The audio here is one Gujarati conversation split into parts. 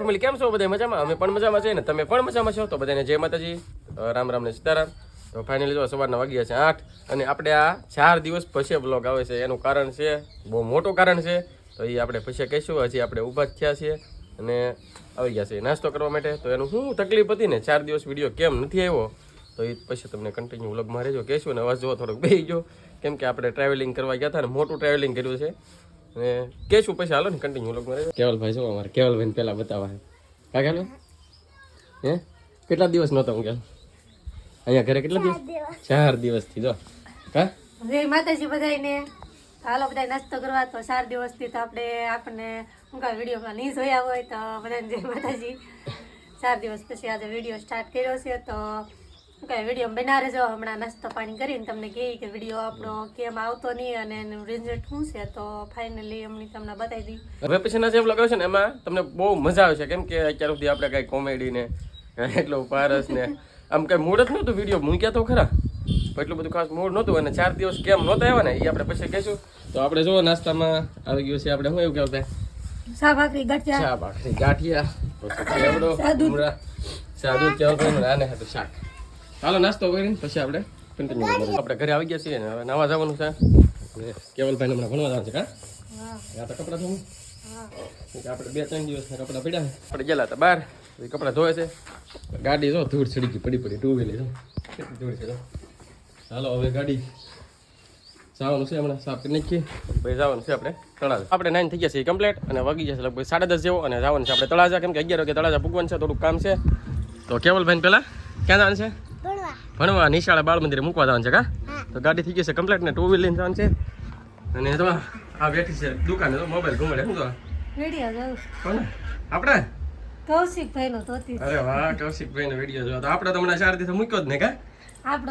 ફેમિલી કેમ છો? બધા મજામાં? અમે પણ મજામાં છીએ ને તમે પણ મજામાં છો? તો બધાને જય માતાજી. રામ રામ ને સીતારામ. તો ફાઇનલી જો સવારના વાગ્યા છે આઠ અને આપણે આ ચાર દિવસ પછી બ્લોગ આવે છે. એનું કારણ છે, બહુ મોટું કારણ છે. તો એ આપણે પછી કહીશું. હજી આપણે ઊભા જ થયા છીએ અને આવી ગયા છે. નાસ્તો કરવા માટે. તો એનું શું તકલીફ હતી ને? ચાર દિવસ વીડિયો કેમ નથી આવ્યો? તો એ પછી તમને કન્ટિન્યુ વ્લોગમાં રહેજો. કહેશું ને અવાજ જોવો થોડોક બેસી ગયો. કેમ કે આપણે ટ્રાવેલિંગ કરવા ગયા હતા ને, મોટું ટ્રાવેલિંગ કર્યું છે. અને કહેશું પછી? હાલો ને કન્ટિન્યુ વ્લોગમાં રહેજો. કેવલભાઈ શું અમારે? કેવલભાઈને પહેલાં બતાવવા કા કેવલ હે? કેટલા દિવસ નહોતો હું કેલ અહીંયા ઘરે કેટલા દિવસ? ચાર દિવસથી જો. કા? જય માતાજી બધાને હાલો બધા નાસ્તો કરવા. તો ચાર દિવસથી તો આપણે આપણને શું કહે વિડીયોમાં નહીં જોયા હોય તો બધાને જય માતાજી. ચાર દિવસ પછી આજે વીડિયો સ્ટાર્ટ કર્યો છે તો શું વીડિયો બનાવે જો હમણાં નાસ્તો પાણી કરીને તમને કહે કે વીડિયો આપણો કેમ આવતો નહીં અને એનું રિઝલ્ટ શું છે. તો ફાઇનલી અમને તમને બતાવી દી હવે પછીના જે વ્લોગ આવશે ને એમાં તમને બહુ મજા આવશે. કેમ કે અત્યાર સુધી આપણે કાંઈ કોમેડી ને એટલો પારસ ને આમ કાંઈ મૂડ જ નહોતું વીડિયો મૂક્યા તો ખરા. એટલું બધું ખાસ મૂડ નહોતું અને ચાર દિવસ કેમ નહોતા આવ્યા ને એ આપણે પછી કહીશું. તો આપણે જો નાસ્તામાં આવી ગયું છે આપણે શું એવું કહેવાય? થાય ભાખરી ગાંઠિયા. ચા ભાખરી ગાંઠિયા સાદું. સાદું આને હતું શાક. હાલો નાસ્તો કરીને પછી આપણે કન્ટિન્યુ કરીશું આપણે ઘરે આવી ગયા છીએ ને હવે નવા જવાનું છે. કેવલભાઈને હમણાં ભણવા જવાનું છે કા? આ તો કપડાં ધોવું? કે આપણે બે ત્રણ દિવસના કપડાં પડ્યા આપણે ગયેલા હતા બહાર કપડાં ધોવે છે. ગાડી જો ધૂળ છડી ગઈ પડી પડી ટુ વ્હીલર જો ધૂળ છે ચાલો હવે ગાડી જવાનું છે હમણાં સાફ કરી નાખીએ. ભાઈ જવાનું છે આપણે તળાજા. આપણે નાઇન થઈ ગયા છે કમ્પ્લીટ અને વાગી છે લગભગ સાડા દસ જેવો અને જવાનું છે આપણે તળાજા. કેમ કે અગિયાર વાગે તળાજા પૂગવાનું છે થોડુંક કામ છે. તો કેવલભાઈ પહેલાં ક્યાં જવાનું છે? ભણવા નિશાળા બાળ મંદિરે મૂકવા જવાનું છે કા? તો ગાડી થઈ ગઈ છે કમ્પ્લીટ ને ટુ વ્હીલ લઈને જવાનું છે. અને તો આ બેઠી છે દુકાને તો મોબાઈલ ઘુમાડે શું તો આપણે? કૌશિકભાઈ નો ધોતી અરે વાહ કૌશિકભાઈ નો વીડિયો જોયો તો આપણે તો હમણાં ચાર દિવસ મૂક્યો જ ને કા?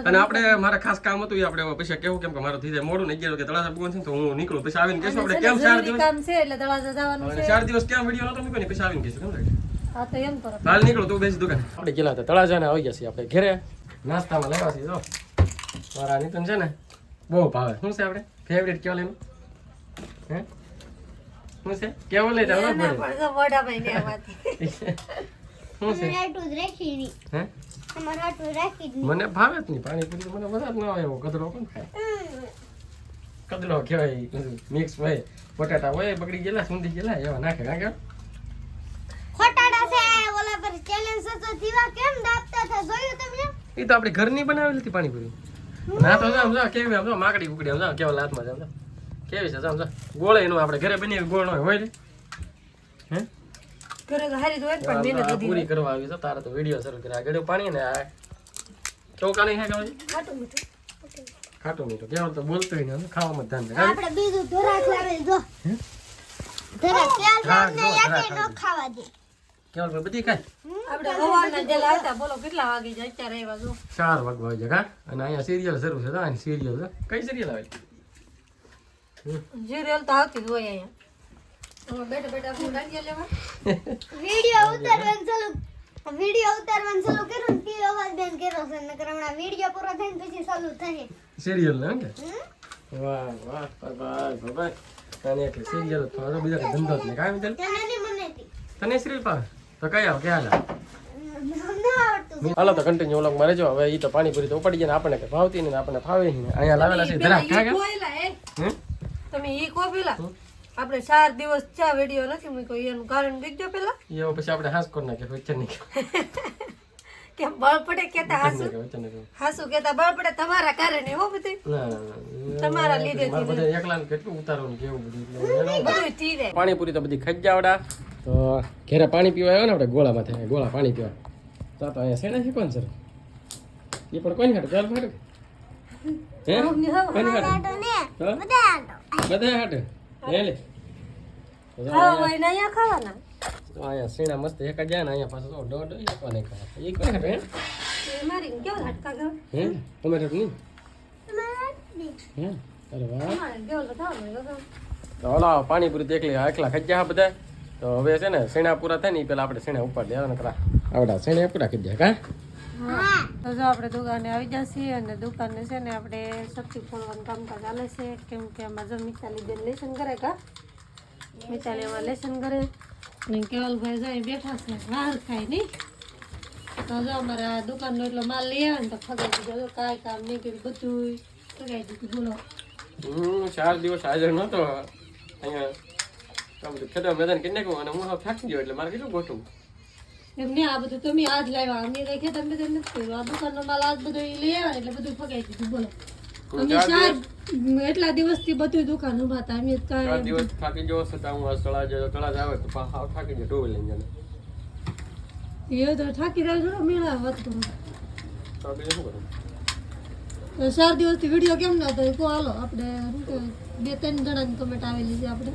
અને આપણે મારા ખાસ કામ હતું આપણે પછી કેવું કેમ કે મારું થઈ જાય મોડું ને અગિયાર વાગે તળાજા પૂગવાનું છે ને તો હું નીકળું. પછી આવીને કહેશું આપણે કેમ ચાર દિવસ? કામ છે એટલે દરવાજા જવાનું અને ચાર દિવસ કેમ વીડિયો નતો મૂક્યો ને પછી આવીને કહેશું કેમ હા તો એમ કરો. હાલ નીકળો તું બેસી દુકાન. આપણે ગયેલા હતા આવી ગયા છીએ આપણે ઘરે. નાસ્તામાં લેવા છે જો. મારા નીતન છે ને બહુ ભાવે. શું છે આપણે? ફેવરેટ કેવું લેવું હે? શું છે? કેવું લઈ જાવ મોઢા ભાઈ? ને આમાંથી શું છે? રાખી હે? મને ભાવે જ નહીં પાણીપુરી મને મજા જ ન આવે એવો કદરો પણ ખાય? કદરો કહેવાય મિક્સ હોય. બટાટા હોય બગડી ગયેલા સુંદી ગયેલા એવા નાખે કાં કે ખોટાડા છે ઓલા પર ચેલેન્જ તો દીવા કેમ દાબતા હતા જોયું તમે એ તો આપણે ઘરની બનાવેલી હતી પાણીપુરી. ના તો સમજો કેવી સમજો માકડી ઉકડી સમજો કેવા લાતમાં સમજો કેવી છે સમજો. ગોળે એનું આપણે ઘરે બની ગોળ હોય હોય હે? તો પૂરી કરવા આવી છે તારે તો વીડિયો શરૂ કર્યા. ગળ્યું પાણી ને આ ચોકાની હે કાવજી ખાટું મીઠું. કેવું તો બોલતું ને ખાવામાં ધ્યાન દે. આપણે બીજું લાવે જો. તેલ ન ખાવા દે. કેવું ભાઈ બધી ખાય? આપણે સવારના જે લાવતા બોલો કેટલા વાગી જાય? અત્યારે આવ્યા જો ચાર વાગવા છે કા? અને અહીંયા સિરિયલ શરૂ છે તો સિરિયલ છે. કઈ સિરિયલ આવે? સિરિયલ તો આવતી જ હોય અહીંયા. બેઠા બેઠા આપણે દાંડિયા લેવા? વિડિયો ઉતારવાનું ચાલુ વિડિયો ઉતારવાનું ચાલુ કર્યું ને તે અવાજ બેન કર્યો છે નકર હમણાં વિડિયો પૂરો થાય ને પછી ચાલુ થાય. સિરિયલ ને કે? વાહ વાહ તને એટલે સિરિયલ થોડો બીજા ધંધો જ નહીં કાંઈ તને સિરિયલ પાવે તો કઈ આવ કે હાલ? હાલો તો કન્ટિન્યુ ઓલોક મારે જો હવે ઈ તો પાણીપુરી તો ઉપાડી જાય ને આપણને ભાવતી નહીં ને આપણને ફાવે નહીં ને. અહીંયા લાવેલા છે ધરા ખા કે એ. તમે ઈ કો પેલા? આપણે ચાર દિવસ ચા વિડિયો નથી મૂક્યો એનું કારણ કીધો પેલા. એ પછી આપણે હાસ કરી નાખે? વચ્ચે નહીં કેમ બળ પડે કેતા હાસુ? હાસુ કેતા બળ પડે તમારા કારણે હો બધી. તમારા લીધે એકલા કેટલું ઉતારવાનું કેવું બધું પાણીપુરી તો બધી ખાઈ જાવડા. તો ઘરે પાણી પીવા આવ્યો ને આપણે ગોળામાંથી ગોળા પાણી પીવા. તો તો અહીંયા શેના છે કોણ સર? એ પણ કોની હાટે ચાલ હાટે? હે? કોની હાટે? બધા હાટે. હે. લે ખાવાના. અહીંયા મસ્ત એક જાય ને અહીંયા પાછો દોઢ એક કોને ખાવા. એ કોની હાટે હે? એ મારી કેવો હટકા ગયો? હે? નહીં? અરે વાહ. તો ઓલા પાણીપુરી દેખલી એકલા ખાઈ ગયા બધા. તો હવે છે ને શેણા પૂરા થાય ને એ પેલા આપણે શેણા ઉપાડી લેવા નકરા આવડા શેણા પૂરા કરી દે કા? હા. તો જો આપણે દુકાને આવી જશે અને દુકાને છે ને આપણે સબ્જી ખોલવાનું કામકાજ ચાલે છે. કેમ કે આમાં જો મિતાલી બેન લેસન કરે કા? મિતાલી એમાં લેસન કરે. ને કેવલભાઈ જાય બેઠા છે. બહાર ખાય નહીં તો જો અમારે આ દુકાનનો એટલો માલ લઈ આવે ને તો ફગાઈ દીધો જો કાંઈ કામ નહીં કર્યું બધું ફગાઈ દીધું બોલો. હું ચાર દિવસ હાજર નહોતો. અહીંયા આ બધું ખેતર મેદાન કરી નાખ્યું અને હું હવે થાકી ગયો એટલે મારે કેટલું ગોઠવું. એમ આ બધું તમે આજ લાવ્યા. અમે કઈ ખેતર મેં નથી આ દુકાનનો માલ આજ બધો ઈ લઈ આવે ને એટલે બધું ફગાઈ દીધું. બોલો. અમે ચાર ચાર એટલા દિવસથી બધું દુકાન ઊભા હતા. અમે કાંઈ દિવસ થાકી ગયો છતાં હું આ તળાજ તળાજ આવે તો પાછા થાકી ગયો ટુ લઈને જાય એ તો થાકી રહ્યો થોડો મેળા વાત કરું. તો બીજું શું કરું ચાર દિવસથી વીડિયો કેમ ના થાય? કો હાલો આપણે બે ત્રણ જણાની કમેન્ટ આવેલી છે આપણે.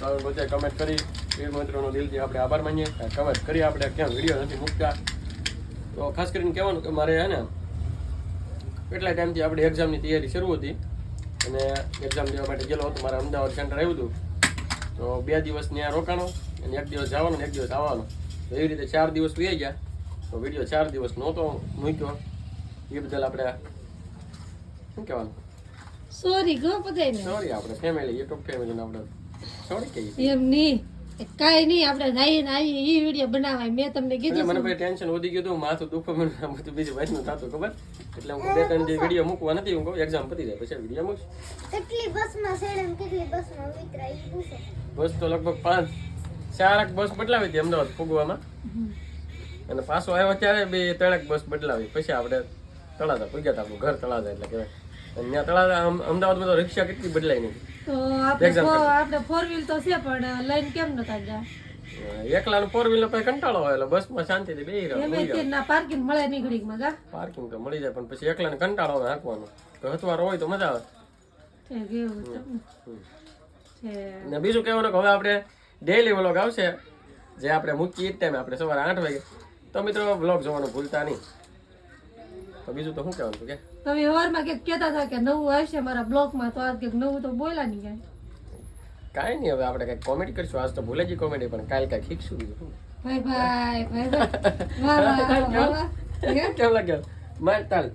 તો કમેન્ટ કરી. વીર મંત્રોનો દિલથી આપણે આભાર માનીએ. કમેન્ટ કરી આપણે ક્યાં વીડિયો નથી મૂકતા. તો ખાસ કરીને કહેવાનું કે મારે હે ને કેટલા ટાઈમથી આપણી એક્ઝામની તૈયારી શરૂ હતી. અને એક્ઝામ દેવા માટે ગયેલો હતો મારે અમદાવાદ સેન્ટર આવ્યું હતું. તો બે દિવસ ત્યાં રોકાણો અને એક દિવસ જવાનો ને એક દિવસ આવવાનો. તો એવી રીતે ચાર દિવસ વી ગયા. તો વીડિયો ચાર દિવસ નહોતો મૂક્યો. એ બદલ આપણે શું કહેવાનું? સોરી ગો સોરી આપણે ફેમિલી યુટ્યુબ ફેમિલીને આપણે એમ નહીં. કાંઈ નહીં આપણે નાઈ નાઈ ઈ વિડિયો બનાવાય. મેં તમને કીધું મને પછી ટેન્શન વધી ગયું હતું માથું દુખવા મને બધું બીજું વાતનું થતું ખબર? એટલે હું બે ત્રણ જે વીડિયો મૂકવા નથી હું કહું એક્ઝામ પતી જાય પછી વીડિયો મૂકીશ. કેટલી બસમાં સેડમ કેટલી બસમાં વિતરાય ઈ પૂછે. બસ તો લગભગ પાંચ ચારક બસ બદલાવી હતી અમદાવાદ ફૂગવામાં. અને પાછો આવ્યો ત્યારે બે ત્રણેક બસ બદલાવી. પછી આપણે તળાજા પૂગ્યા હતા આપણું ઘર તળાજા એટલે કહેવાય. અને ત્યાં તળાજા અમ- અમદાવાદમાં તો રિક્ષા કેટલી બદલાઈ નહીં તો આપણે આપણે ફોર વ્હીલ તો છે પણ લઈને કેમ નતા ગયા? એકલા ફોર વ્હીલર પછી કંટાળો હોય એટલે શાંતિ શાંતિથી બેહી રહ્યો ના પાર્કિંગ મળે નહીં ઘડીકમાં જા પાર્કિંગ તો મળી જાય પણ પછી એકલાને કંટાળો આવે હાંકવાનો. તો હથવારો હોય તો મજા આવે. ને. ને બીજું કહેવાનું કે હવે આપણે ડેઈલી વ્લોગ આવશે જે આપણે મૂકીએ એ ટાઈમે આપણે સવારે આઠ વાગે. તો મિત્રો વ્લોગ જોવાનું ભૂલતા નહીં. તો બીજું તો શું કહેવાનું હતું કે? તમે સવારમાં કંઈક કહેતા હતા કે નવું આવશે મારા બ્લોગમાં તો આજ કંઈક નવું તો બોલ્યા નહીં કાંઈ કાંઈ નહીં હવે આપણે કંઈક કોમેડી કરીશું. આજ તો ભૂલે જ કોમેડી પણ કાલ કાંઈ શીખશું બીજું ભાઈ ભાઈ ભાઈ ભાઈ. વાહ વાહ વાહ વાહ હે? કેમ લાગ્યો માર તાલ.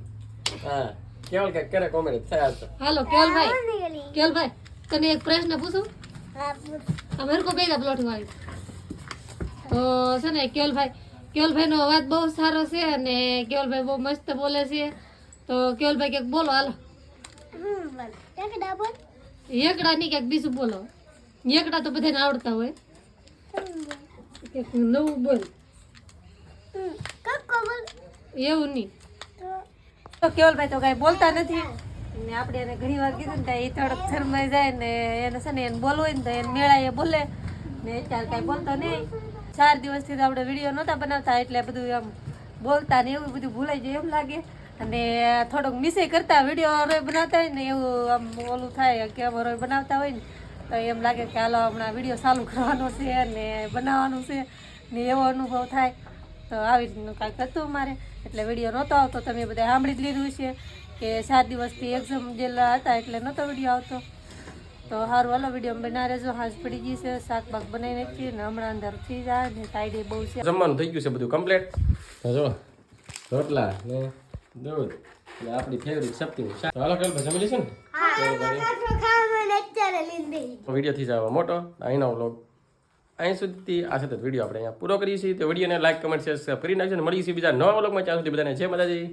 હા કેવલ કાંઈક કરે કોમેડી થાય આજ તો. હાલો કેવલભાઈ કોની ગલી કેવલભાઈ તને એક પ્રશ્ન પૂછું? હા પૂછ. આ મેરકો ભેગા પ્લોટ વાળી. તો છે ને કેવલભાઈ કેવલભાઈનો અવાજ બહુ સારો છે અને કેવલભાઈ બહુ મસ્ત બોલે છે. તો કેવલભાઈ ક્યાંક બોલો હાલો. એકડા નહીં ક્યાંક બીજું બોલો. એકડા તો બધાને આવડતા હોય. નવું બોલ. એવું નહીં તો કેવલભાઈ તો કાંઈ બોલતા નથી. ને આપણે એને ઘણી વાર કીધું ને ત્યાં એ થોડોક શરમાઈ જાય ને એને છે ને એને બોલવું હોય ને તો એને મેળા એ બોલે. ને અત્યારે કાંઈ બોલતો નહીં. ચાર દિવસથી તો આપણે વીડિયો નહોતા બનાવતા, એટલે બધું એમ બોલતા ને એવું બધું ભૂલાઈ જાય એમ લાગે. અને થોડોક મિસે કરતા વીડિયો બનાવતા હોય ને એવું આમ ઓલું થાય કે અમારો બનાવતા હોય ને, તો એમ લાગે કે હાલો હમણાં વીડિયો ચાલુ કરવાનો છે ને બનાવવાનું છે ને એવો અનુભવ થાય. તો આવી રીતનું કાંઈક હતું મારે, એટલે વીડિયો નહોતો આવતો. તમે બધા સાંભળી જ લીધું છે કે સાત દિવસથી એક્ઝામ જેલા હતા એટલે નહોતો વીડિયો આવતો. તો સારું હાલો વીડિયો બના રહેજો હાજ પડી ગઈ છે શાક બાક બનાવી નાખીએ ને હમણાં અંદર થઈ જાય ને સાઈડે બહુ છે. જમવાનું થઈ ગયું છે બધું કમ્પ્લીટ જો રોટલા ને દૂધ ને આપણી ફેવરિટ શક્તિ તો હાલો કલ જમી લઈશું ને? વીડિયો થી જવા મોટો અહીંનો વ્લોગ અહીં સુધી આ સાથે વીડિયો આપણે અહીંયા પૂરો કરીએ છીએ. તો વિડીયોને લાઈક કમેન્ટ શેર કરી નાખજો અને મળીએ છીએ બીજા નવા વ્લોગમાં ત્યાં સુધી બધાને જય માતાજી.